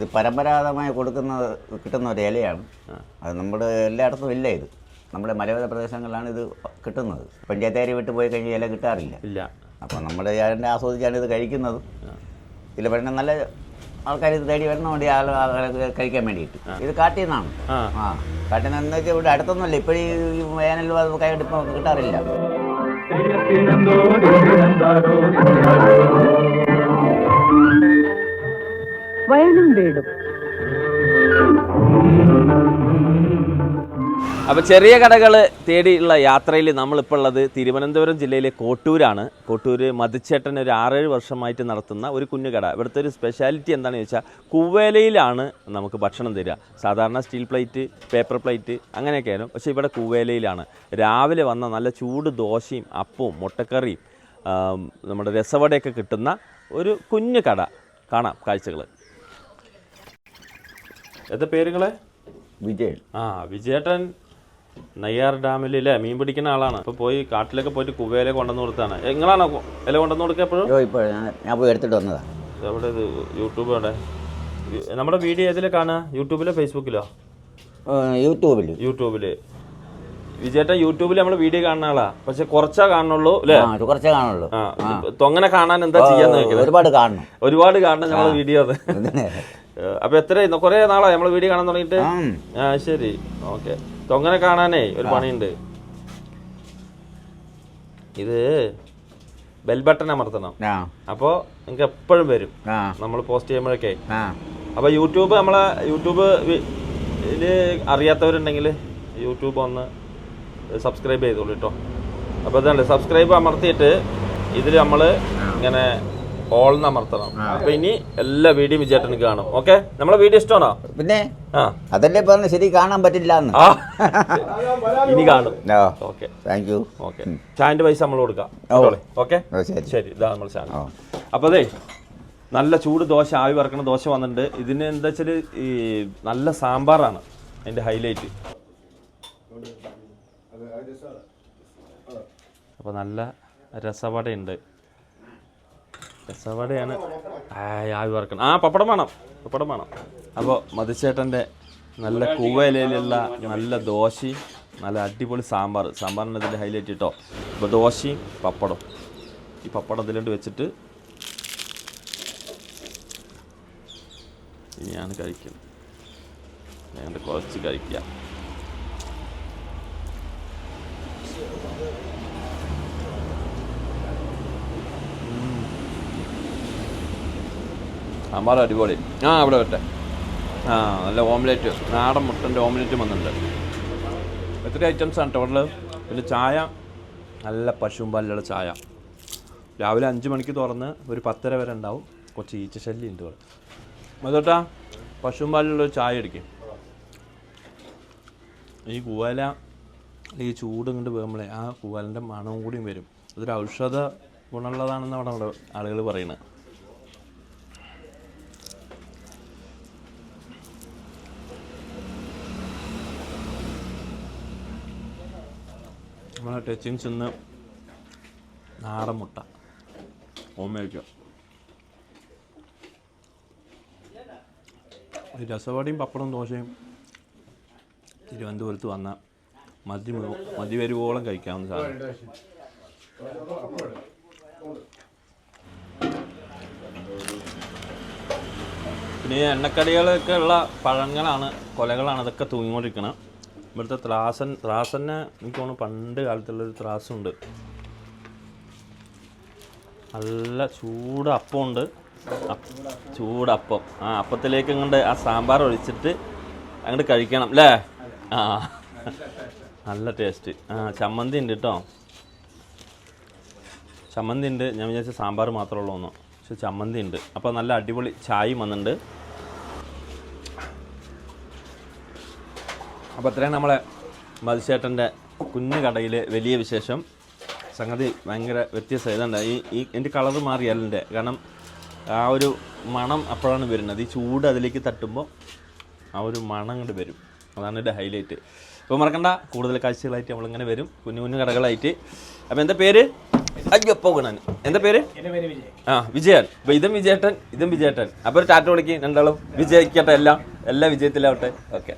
ഇത് പരമ്പരാഗതമായി കൊടുക്കുന്ന കിട്ടുന്ന ഒരു ഇലയാണ്. അത് നമ്മുടെ എല്ലായിടത്തും ഇല്ല ഇത്. നമ്മുടെ മലയോര പ്രദേശങ്ങളിലാണ് ഇത് കിട്ടുന്നത്. പഞ്ചായത്തേരി വിട്ട് പോയി കഴിഞ്ഞാൽ ഇല കിട്ടാറില്ല. ഇല്ല. അപ്പോൾ നമ്മുടെ ഞാൻ ആസ്വദിച്ചാണ് ഇത് കഴിക്കുന്നത്. ഇതിൽ പറഞ്ഞ നല്ല ആൾക്കാർ ഇത് തേടി വരുന്ന വേണ്ടി ആൾ ആളുകൾ കഴിക്കാൻ വേണ്ടിയിട്ട്. ഇത് കാട്ടിൽ നിന്നാണ്. ആ. കാട്ടിൽ നിന്ന് വെച്ചാൽ ഇവിടെ അടുത്തൊന്നുമില്ല. ഇപ്പോഴും ഈ വേനൽ കൈയിട്ട് ഇപ്പോൾ കിട്ടാറില്ല. വയലും വീടും. അപ്പോൾ ചെറിയ കടകൾ തേടിയുള്ള യാത്രയിൽ നമ്മളിപ്പോൾ ഉള്ളത് തിരുവനന്തപുരം ജില്ലയിലെ കോട്ടൂരാണ്. കോട്ടൂർ മതിച്ചേട്ടൻ ഒരു ആറേഴ് വർഷമായിട്ട് നടത്തുന്ന ഒരു കുഞ്ഞു കട. ഇവിടുത്തെ ഒരു സ്പെഷ്യാലിറ്റി എന്താണെന്ന് ചോദിച്ചാൽ കുവേലയിലാണ് നമുക്ക് ഭക്ഷണം തരിക. സാധാരണ സ്റ്റീൽ പ്ലേറ്റ് പേപ്പർ പ്ലേറ്റ് അങ്ങനെയൊക്കെയാണ് പക്ഷേ ഇവിടെ കുവേലയിലാണ്. രാവിലെ വന്ന നല്ല ചൂട് ദോശയും അപ്പവും മുട്ടക്കറിയും നമ്മുടെ രസവടയൊക്കെ കിട്ടുന്ന ഒരു കുഞ്ഞു കട. കാണാം കാഴ്ചകൾ എന്താ പേരുകളെ വിജയൻ. ആ വിജയേട്ടൻ നെയ്യാർ ഡാമിൽ അല്ലേ മീൻ പിടിക്കുന്ന ആളാണ്. ഇപ്പൊ പോയി കാട്ടിലൊക്കെ പോയിട്ട് കുവേല കൊണ്ടുവന്ന് കൊടുത്താണ്. നിങ്ങളാണോ ഇല കൊണ്ടുവന്ന് കൊടുക്കുക എപ്പോഴും? ഇപ്പോൾ ഞാൻ പോയി എടുത്തിട്ട് വന്നതാ. എവിടെ ഇത്? യൂട്യൂബ് അവിടെ നമ്മുടെ വീഡിയോ ഏതിലെ കാണുക യൂട്യൂബിലോ ഫേസ്ബുക്കിലോ? യൂട്യൂബിൽ യൂട്യൂബിൽ. വിജയേട്ടൻ യൂട്യൂബിൽ നമ്മൾ വീഡിയോ കാണുന്ന ആളാ. പക്ഷെ കുറച്ചാ കാണുള്ളൂ അല്ലേ? ആ ഇത് കുറച്ചേ കാണുള്ളൂ. ആ തൊങ്ങനെ കാണാൻ എന്താ ചെയ്യാന്ന് ഒരുപാട് കാണണം. ഒരുപാട് കാണണം നമ്മളെ വീഡിയോ അത്. അപ്പൊ എത്ര കുറെ നാളായി നമ്മൾ വീഡിയോ കാണാൻ തുടങ്ങിട്ട്. ആ. ശരി. ഓക്കെ. തൊങ്ങനെ കാണാനേ ഒരു പണിയുണ്ട്. ഇത് ബെൽ ബട്ടൺ അമർത്തണം. ആ. അപ്പോൾ നിങ്ങൾക്ക് എപ്പോഴും വരും. നമ്മൾ പോസ്റ്റ് ചെയ്യുമ്പോഴൊക്കെ. അപ്പൊ യൂട്യൂബ് നമ്മളെ യൂട്യൂബ് ഇത് അറിയാത്തവരുണ്ടെങ്കിൽ യൂട്യൂബ് ഒന്ന് സബ്സ്ക്രൈബ് ചെയ്തോളൂ കേട്ടോ അപ്പോൾ ഇതുണ്ട് സബ്സ്ക്രൈബ് അമർത്തിയിട്ട് ഇതിൽ നമ്മൾ ഇങ്ങനെ ഓൾ അമർത്തണം അപ്പൊ ഇനി എല്ലാ വീഡിയോ വിജയേട്ടന് കാണും. ഓക്കെ? നമ്മളെ വീഡിയോ ഇഷ്ടമാണോ? പിന്നെ അതല്ലേ പറഞ്ഞു ശരി കാണാൻ പറ്റില്ല ഇനി കാണും. ഓക്കെ. Thank you okay. ചാന്റെ പൈസ നമ്മൾ കൊടുക്കാം. ഓക്കെ? ശരി. ഇതാ നമ്മൾ ചാനൽ. അപ്പൊ അതെ നല്ല ചൂട് ദോശ ആവി വറക്കണ ദോശ വന്നിട്ടുണ്ട്. ഇതിന് എന്താ വെച്ചാൽ ഈ നല്ല സാമ്പാറാണ് അതിന്റെ ഹൈലൈറ്റ്. അപ്പോൾ നല്ല രസവടയുണ്ട്. രസവടയാണ് ആയ് ആവി വറക്കണം. ആ പപ്പടം വേണം. പപ്പടം വേണം. അപ്പോൾ മതിച്ചേട്ടന്റെ നല്ല കൂവയിലുള്ള നല്ല ദോശയും നല്ല അടിപൊളി സാമ്പാർ. സാമ്പാറിന്റെ ഇതിൽ ഹൈലൈറ്റ് കിട്ടോ ഇപ്പോൾ ദോശയും പപ്പടം ഈ പപ്പടം ഇതിലോട്ട് വെച്ചിട്ട് ഇനിയാണ് കഴിക്കുന്നത്. കുറച്ച് കഴിക്കാം. സാമ്പാർ അടിപൊളി. ആ അവിടെ വരട്ടെ. ആ നല്ല ഓംലെറ്റ് നാടൻ മുട്ടന്റെ ഓംലെറ്റ് വന്നിട്ടുണ്ട്. എത്ര ഐറ്റംസ് ആണ് ടോട്ടൽ പിന്നെ ചായ നല്ല പശുമ്പാലിലുള്ള ചായ. രാവിലെ അഞ്ച് മണിക്ക് തുറന്ന് ഒരു പത്തര വരെ ഉണ്ടാവും. കുറച്ച് ഈച്ച ശല്യം ഉണ്ട് ഇവിടെ. പശുമ്പാലിലുള്ള ഒരു ചായ അടിക്കും ഈ കൂവാല ഈ ചൂട് ഇങ്ങോട്ട് വീഴുമ്പോഴേ ആ കൂവാലിന്റെ മണവും കൂടിയും വരും. അതൊരു ഔഷധ ഗുണമുള്ളതാണെന്നാണ് നമ്മുടെ ആളുകൾ പറയുന്നത്. നമ്മളെ ടച്ചിങ്സ് ഇന്ന് നാടൻ മുട്ട. ഓമയ്ക്ക രസവടയും പപ്പടവും ദോശയും തിരുവനന്തപുരത്ത് വന്ന മതി മതി വരുവോളം കഴിക്കാവുന്ന സാധനം. പിന്നെ എണ്ണക്കടികളൊക്കെ ഉള്ള പഴങ്ങളാണ് കൊലകളാണ് അതൊക്കെ തൂങ്ങിക്കൊണ്ടിരിക്കണം. ഇവിടുത്തെ ത്രാസൻ ത്രാസന്നെ എനിക്ക് തോന്നുന്നു പണ്ട് കാലത്തുള്ളൊരു ത്രാസുണ്ട്. നല്ല ചൂട് അപ്പമുണ്ട്. ചൂട് ചൂടപ്പം ആ അപ്പത്തിലേക്ക് ഇങ്ങോട്ട് ആ സാമ്പാർ ഒഴിച്ചിട്ട് അങ്ങോട്ട് കഴിക്കണം അല്ലേ ആ നല്ല ടേസ്റ്റ്. ആ ചമ്മന്തി ഉണ്ട് കേട്ടോ ചമ്മന്തി ഉണ്ട്. ഞാൻ വിചാരിച്ച സാമ്പാർ മാത്രമേ ഉള്ളൂ ഒന്ന് പക്ഷെ ചമ്മന്തി ഉണ്ട്. അപ്പോൾ നല്ല അടിപൊളി ചായയും വന്നിട്ടുണ്ട്. അപ്പോൾ അത്രയും നമ്മളെ മത്സ്യേട്ടന്റെ കുഞ്ഞു കടയിൽ വലിയ വിശേഷം. സംഗതി ഭയങ്കര വ്യത്യസ്തം ഇതുണ്ട് ഈ ഈ എന്റെ കളറ് മാറി അല്ലിന്റെ. കാരണം ആ ഒരു മണം അപ്പോഴാണ് വരുന്നത്. ഈ ചൂട് അതിലേക്ക് തട്ടുമ്പോൾ ആ ഒരു മണം കൊണ്ട് വരും. അതാണ് എന്റെ ഹൈലൈറ്റ് അപ്പോൾ മറക്കണ്ട കൂടുതൽ കാഴ്ചകളായിട്ട് നമ്മളിങ്ങനെ വരും. കുഞ്ഞു കുഞ്ഞു കടകളായിട്ട്. അപ്പോൾ എന്താ പേര്? അയ്യോ ഗുണൻ. എന്താ പേര്? ആ വിജയൻ. അപ്പോൾ ഇതും വിജയേട്ടൻ ഇതും വിജയേട്ടൻ. അപ്പോൾ ഒരു ടാറ്റ വിളിക്കും രണ്ടാളും വിജയിക്കട്ടെ എല്ലാം? എല്ലാ വിജയത്തിലാവട്ടെ. ഓക്കെ.